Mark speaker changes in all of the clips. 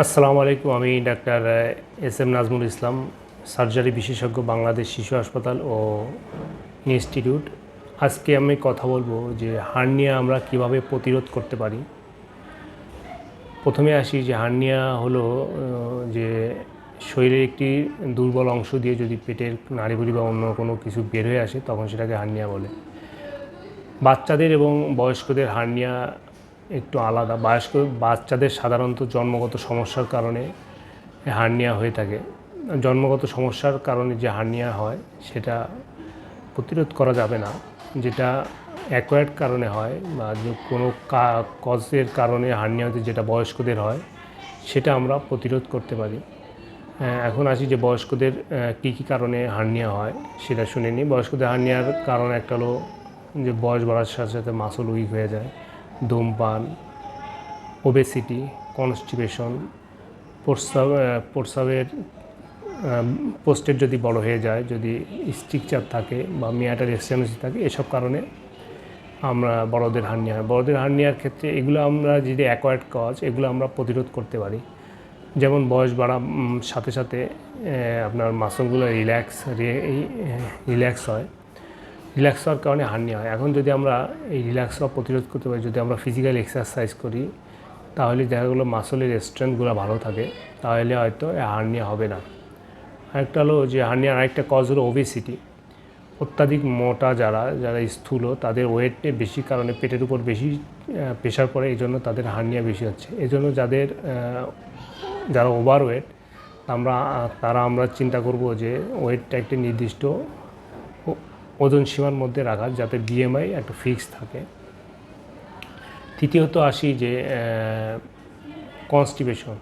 Speaker 1: আসসালামু আলাইকুম, আমি doctor S M Nazmul Islam, surgery বিশেষজ্ঞ, বাংলাদেশ শিশু হাসপাতাল ও ইনস্টিটিউট। আজকে আমি কথা বলব যে হার্নিয়া আমরা কীভাবে প্রতিরোধ করতে পারি। প্রথমে আসি যে হার্নিয়া হলো যে শরীরের একটি দুর্বল অংশ দিয়ে যদি পেটের নাড়িভুড়ি বা অন্য কোনো কিছু বের হয়ে আসে, তখন সেটাকে হার্নিয়া বলে। বাচ্চাদের এবং বয়স্কদের হার্নিয়া একটু আলাদা। বয়স্ক বাচ্চাদের সাধারণত জন্মগত সমস্যার কারণে হার্নিয়া হয়ে থাকে। জন্মগত সমস্যার কারণে যে হার্নিয়া হয়, সেটা প্রতিরোধ করা যাবে না। যেটা অ্যাকোয়ার্ড কারণে হয় বা যে কোনো কজের কারণে হার্নিয়া হতে যেটা বয়স্কদের হয়, সেটা আমরা প্রতিরোধ করতে পারি। এখন আসি যে বয়স্কদের কী কী কারণে হার্নিয়া হয়, সেটা শুনে নিই। বয়স্কদের হার্নিয়ার কারণ একটা হলো যে বয়স বাড়ার সাথে সাথে মাসল উইক হয়ে যায়। ধূমপান ওবেসিটি কনস্টিপেশন প্রস্রাব প্রস্রাবের পোস্টের যদি বড় হয়ে যায়, যদি স্ট্রিকচার থাকে বা মিয়াটার এক্সটেনসি থাকে, এসব কারণে আমরা বড়দের হার্নিয়া হয়। বড়দের হার্নিয়ার ক্ষেত্রে এগুলো আমরা যদি অ্যাকোয়ার্ড কজ এগুলো আমরা প্রতিরোধ করতে পারি। যেমন বয়স বাড়া সাথে সাথে আপনার মাসলগুলো রিল্যাক্স রিল্যাক্স হয়। রিল্যাক্স হওয়ার কারণে হার্নিয়া হয়। এখন যদি আমরা এই রিল্যাক্স হওয়া প্রতিরোধ করতে পারি, যদি আমরা ফিজিক্যাল এক্সারসাইজ করি, তাহলে দেখা গেলো মাসলের স্ট্রেংথগুলো ভালো থাকে, তাহলে হয়তো হার্নিয়া হবে না। আরেকটা হলো যে হার্নিয়ার আরেকটা কজ হলো ওবেসিটি অত্যাধিক মোটা যারা যারা স্থূল, তাদের ওয়েটে বেশি কারণে পেটের উপর বেশি প্রেশার পড়ে এই জন্য তাদের হার্নিয়া বেশি হচ্ছে। এই জন্য যাদের যারা ওভার ওয়েট আমরা তারা আমরা চিন্তা করব যে ওয়েটটা একটি নির্দিষ্ট ওজন সীমার মধ্যে রাখা যাতে বিএমআই একটা ফিক্স থাকে। তৃতীয়ত আসি যে কনস্টিপেশন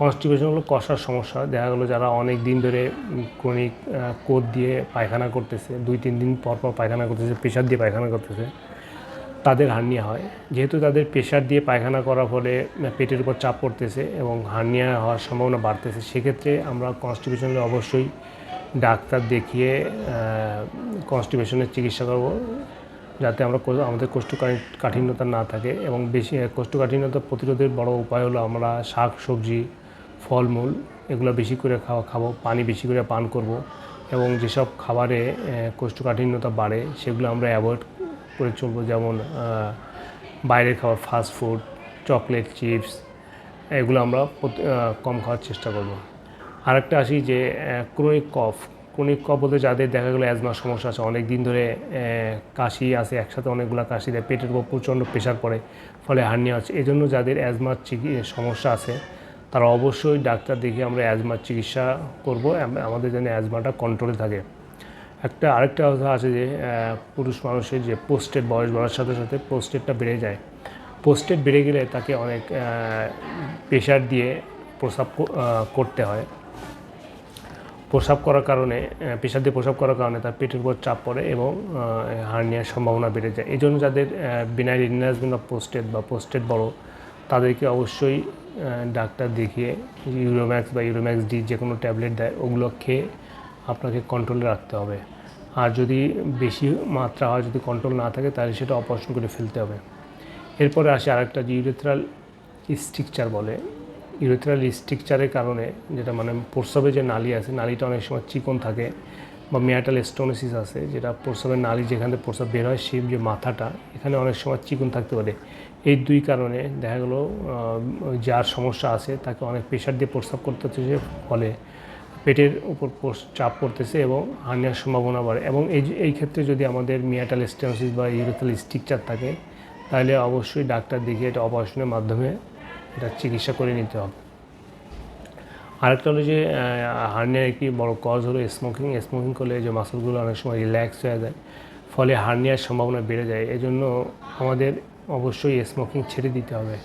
Speaker 1: কনস্টিপেশন হলো কষার সমস্যা। দেখা গেলো যারা অনেক দিন ধরে ক্রনিক কোদ দিয়ে পায়খানা করতেছে, দুই, তিন দিন পর পর পায়খানা করতেছে প্রেশার দিয়ে পায়খানা করতেছে, তাদের হার্নিয়া হয়। যেহেতু তাদের প্রেশার দিয়ে পায়খানা করার ফলে পেটের উপর চাপ পড়তেছে এবং হার্নিয়া হওয়ার সম্ভাবনা বাড়তেছে, সেক্ষেত্রে আমরা কনস্টিপেশন অবশ্যই ডাক্তার দেখিয়ে কনস্টিপেশনের চিকিৎসা করব, যাতে আমরা আমাদের কোষ্ঠকাঠি- কাঠিন্যতা না থাকে এবং বেশি কোষ্ঠকাঠিন্যতা প্রতিরোধের বড় উপায় হলো আমরা শাক, সবজি, ফলমূল এগুলো বেশি করে খাওয়া, খাব, পানি বেশি করে পান করব এবং যেসব খাবারে কোষ্ঠকাঠিন্যতা বাড়ে সেগুলো আমরা অ্যাভয়েড করে চলবো, যেমন বাইরের খাবার ফাস্ট ফুড চকলেট চিপস এগুলো আমরা কম খাওয়ার চেষ্টা করব। আরেকটা আসি যে ক্রনিক কফ ক্রনিক কফ বলতে যাদের দেখা গেলো অ্যাজমার সমস্যা আছে অনেক দিন ধরে কাশি আছে একসাথে অনেকগুলো কাশি দেয় পেটের উপর প্রচণ্ড প্রেশার পড়ে ফলে হার্নিয়া হচ্ছে। এই জন্য যাদের অ্যাজমার সমস্যা আছে তারা অবশ্যই ডাক্তার দেখে আমরা অ্যাজমার চিকিৎসা করব আমাদের যেন অ্যাজমাটা কন্ট্রোলে থাকে। একটা আরেকটা কথা আছে যে পুরুষ মানুষের যে পোস্টের বয়স বাড়ার সাথে সাথে পোস্টেরটা বেড়ে যায়। পোস্টের বেড়ে গেলে তাকে অনেক প্রেশার দিয়ে আহ, করতে হয়। প্রসাব করার কারণে প্রেশার দিয়ে প্রসাব করার কারণে তার পেটের উপর চাপ পড়ে এবং হার্নিয়ার সম্ভাবনা বেড়ে যায়। এই জন্য যাদের বিনাইল ইনহাসমেন্ট অফ পোস্টেড বা পোস্টেড বড়, তাদেরকে অবশ্যই ডাক্তার দেখিয়ে ইউরোম্যাক্স বা ইউরোম্যাক্স ডি যে কোনো ট্যাবলেট দেয়, ওগুলো খেয়ে আপনাকে কন্ট্রোলে রাখতে হবে। আর যদি বেশি মাত্রা হয়, যদি কন্ট্রোল না থাকে, তাহলে সেটা অপারেশন করে ফেলতে হবে। এরপরে আসে আরেকটা যে ইউরেথ্রাল স্ট্রিকচার বলে। ইউরেথ্রাল স্ট্রিকচারের কারণে যেটা মানে প্রস্রাবে যে নালী আছে, নালীটা অনেক সময় চিকন থাকে বা মেয়াটাল স্টোনোসিস আছে, যেটা প্রস্রাবের নালী যেখান থেকে প্রস্রাব বের হয়, সেই যে মাথাটা, এখানে অনেক সময় চিকন থাকতে পারে। এই দুই কারণে দেখা গেলো যার সমস্যা আছে, তাকে অনেক প্রেশার দিয়ে প্রস্রাব করতে হচ্ছে ফলে পেটের উপর চাপ পড়তেছে এবং হার্নিয়ার সম্ভাবনা বাড়ে। এবং এই এই ক্ষেত্রে যদি আমাদের মিয়াটাল স্টেনোসিস বা ইউরেথাল স্ট্রিকচার থাকে, তাহলে অবশ্যই ডাক্তার দেখিয়ে এটা অপারেশনের মাধ্যমে এটা চিকিৎসা করে নিতে হবে। আরেকটা হলো যে হার্নিয়ার একটি বড় কজ হলো স্মোকিং স্মোকিং করলে যে মাসলগুলো অনেক সময় রিল্যাক্স হয়ে যায়, ফলে হার্নিয়ার সম্ভাবনা বেড়ে যায়। এজন্য আমাদের অবশ্যই স্মোকিং ছেড়ে দিতে হবে।